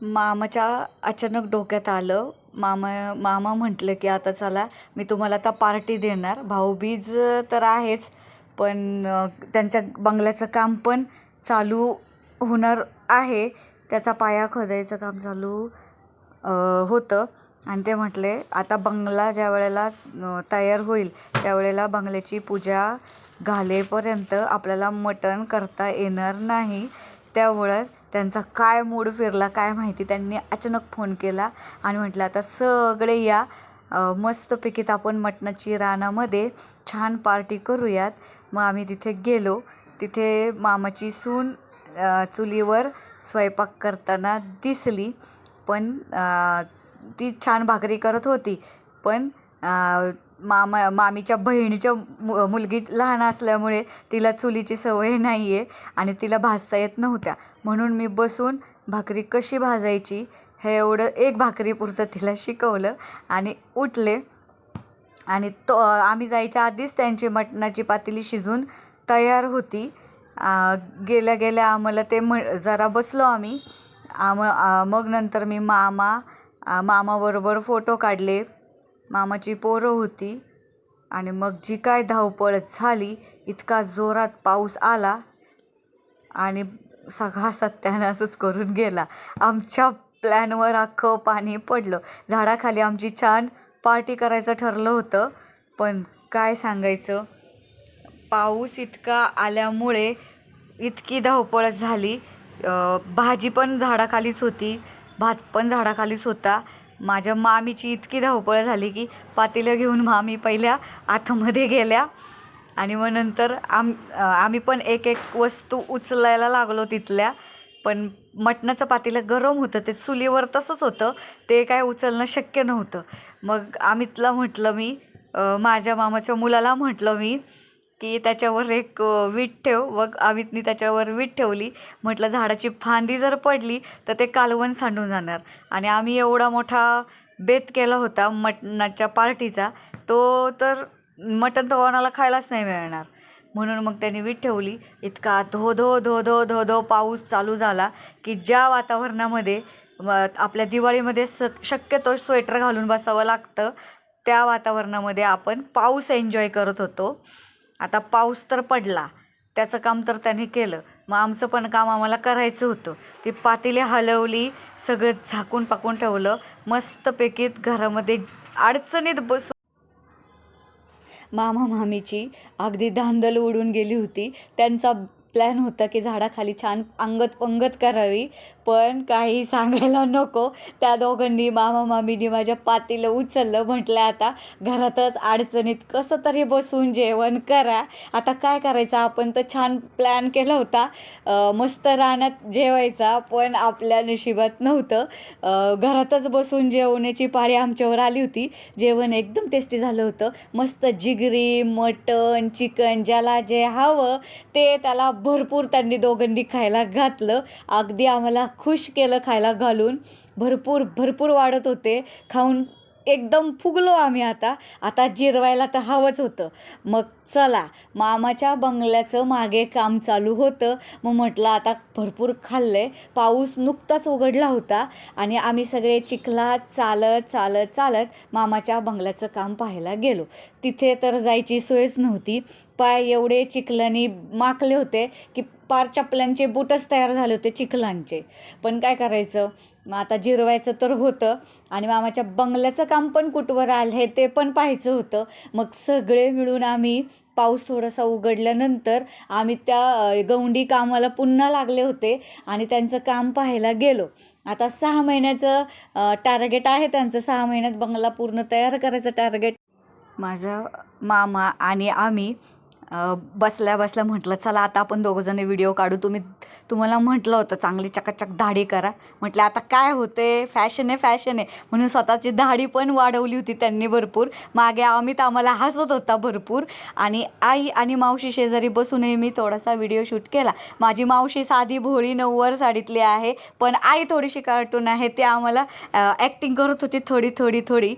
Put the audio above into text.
मामाच्या अचानक डोक्यात आलं. मामा मामा म्हटलं की आता चला मी तुम्हाला आता पार्टी देणार. भाऊबीज तर आहेच पण त्यांच्या बंगल्याचं काम पण चालू होणार आहे. त्याचा पाया खोदायचं काम चालू होतं. आणि ते म्हटले आता बंगला ज्या वेळेला तयार होईल त्यावेळेला बंगल्याची पूजा घालेपर्यंत आपल्याला मटण करता येणार नाही. त्यामुळं त्यांचा काय मूड फिरला काय माहिती त्यांनी अचानक फोन केला आणि म्हटलं आता सगळे या मस्तपैकी मस्तपैकीत आपण मटणाची रानामध्ये छान पार्टी करूयात. मग आम्ही तिथे गेलो. तिथे मामाची सून चुलीवर स्वयंपाक करताना दिसली. पण ती छान भाकरी करत होती. पण मामा मामीच्या बहिणीच्या मु मुलगी लहान असल्यामुळे तिला चुलीची सवय नाही आहे आणि तिला भाजता येत नव्हत्या. म्हणून मी बसून भाकरी कशी भाजायची हे एवढं एक भाकरीपुरतं तिला शिकवलं आणि उठले. आणि तो आम्ही जायच्या आधीच त्यांची मटणाची पातेली शिजून तयार होती. गेल्या गेल्या आम्हाला ते म जरा बसलो आम्ही. आम मग नंतर मी मामा मामाबरोबर फोटो काढले. मामाची पोरं होती आणि मग जी काय धावपळ झाली इतका जोरात पाऊस आला आणि सगळा सत्यानाशच करून गेला. आमच्या प्लॅनवर अख्खं पाणी पडलं. झाडाखाली आमची छान पार्टी करायचं ठरलं होतं पण काय सांगायचं? पाऊस इतका आल्यामुळे इतकी धावपळ झाली. भाजी पण झाडाखालीच होती भात पण झाडाखालीच होता. माझ्या मामीची इतकी धावपळ झाली की पातेलं घेऊन मामी पहिल्या आतमध्ये गेल्या. आणि मग नंतर आम आम्ही पण एक एक वस्तू उचलायला लागलो तिथल्या. पण मटणाचं पातेलं गरम होतं ते चुलीवर तसंच होतं ते काय उचलणं शक्य नव्हतं. मग अमितला म्हटलं मी माझ्या मामाच्या मुलाला म्हटलं मी की त्याच्यावर एक वीट ठेव. मग अमितनी त्याच्यावर वीट ठेवली. म्हटलं झाडाची फांदी जर पडली तर ते कालवण सांडून जाणार. आणि आम्ही एवढा मोठा बेत केला होता मटणाच्या पार्टीचा तो तर मटण तर कोणाला खायलाच नाही मिळणार. म्हणून मग त्यांनी वीट ठेवली. इतका धो धो धो धो धो धो पाऊस चालू झाला की ज्या वातावरणामध्ये आपल्या दिवाळीमध्ये स शक्यतो स्वेटर घालून बसावं लागतं त्या वातावरणामध्ये आपण पाऊस एन्जॉय करत होतो. आता पाऊस तर पडला. त्याचं काम तर त्यांनी केलं. मग आमचं पण काम आम्हाला करायचं होतं. ती पातेली हलवली सगळं झाकून पाकून ठेवलं. मस्तपैकी घरामध्ये अडचणीत बसून मामा मामीची अगदी धांदल उडून गेली होती. त्यांचा प्लॅन होता की झाडाखाली छान अंगत पंगत करावी पण काही सांगायला नको. त्या दोघांनी मामा मामीनी माझ्या पातीला उचललं. म्हटलं आता घरातच अडचणीत कसं तरी बसून जेवण करा. आता काय करायचं? आपण तर छान प्लॅन केला होता. मस्त रानात जेवायचा पण आपल्या नशिबात नव्हतं. घरातच बसून जेवण्याची पाळी आमच्यावर आली होती. जेवण एकदम टेस्टी झालं होतं. मस्त जिगरी मटण चिकन ज्याला जे हवं ते त्याला भरपूर त्यांनी दोघांनी खायला घातलं. अगदी आम्हाला खुश केलं खायला घालून. भरपूर भरपूर वाढत होते. खाऊन एकदम फुगलो आम्ही आता. आता जिरवायला तर हवंच होतं. मग चला मामाच्या बंगल्याचं मागे काम चालू होतं. मग म्हटलं आता भरपूर खाल्लं आहे पाऊस नुकताच उघडला होता आणि आम्ही सगळे चिखलात चालत चालत चालत मामाच्या बंगल्याचं काम पाहायला गेलो. तिथे तर जायची सोयच नव्हती. पाय एवढे चिखलानी माकले होते की पार चपल्यांचे बूटच तयार झाले होते चिखलांचे. पण काय करायचं? मग आता जिरवायचं तर होतं आणि मामाच्या बंगल्याचं काम पण कुठवर आलं आहे ते पण पाहायचं होतं. मग सगळे मिळून आम्ही पाऊस थोडासा उघडल्यानंतर आम्ही त्या गौंडी कामाला पुन्हा लागले होते आणि त्यांचं काम पाहायला गेलो. आता सहा महिन्याचं टार्गेट आहे त्यांचं. सहा महिन्यात बंगला पूर्ण तयार करायचं टार्गेट माझा मामा आणि आम्ही बसल्या बसल्या म्हटलं चला आता आपण दोघंजण व्हिडिओ काढू. तुम्ही तुम्हाला म्हटलं होतं चांगली चकाचक दाढी करा. म्हटलं आता काय होते फॅशन आहे फॅशन आहे. म्हणून स्वतःची दाढी पण वाढवली होती त्यांनी भरपूर. मागे अमित आम्हाला हसत होता भरपूर. आणि आई आणि मावशी शेजारी बसूनही मी थोडासा व्हिडिओ शूट केला. माझी मावशी साधी भोळी नऊवार साडीतली आहे पण आई थोडीशी कार्टून आहे ते आम्हाला ॲक्टिंग करत होती थोडी थोडी थोडी.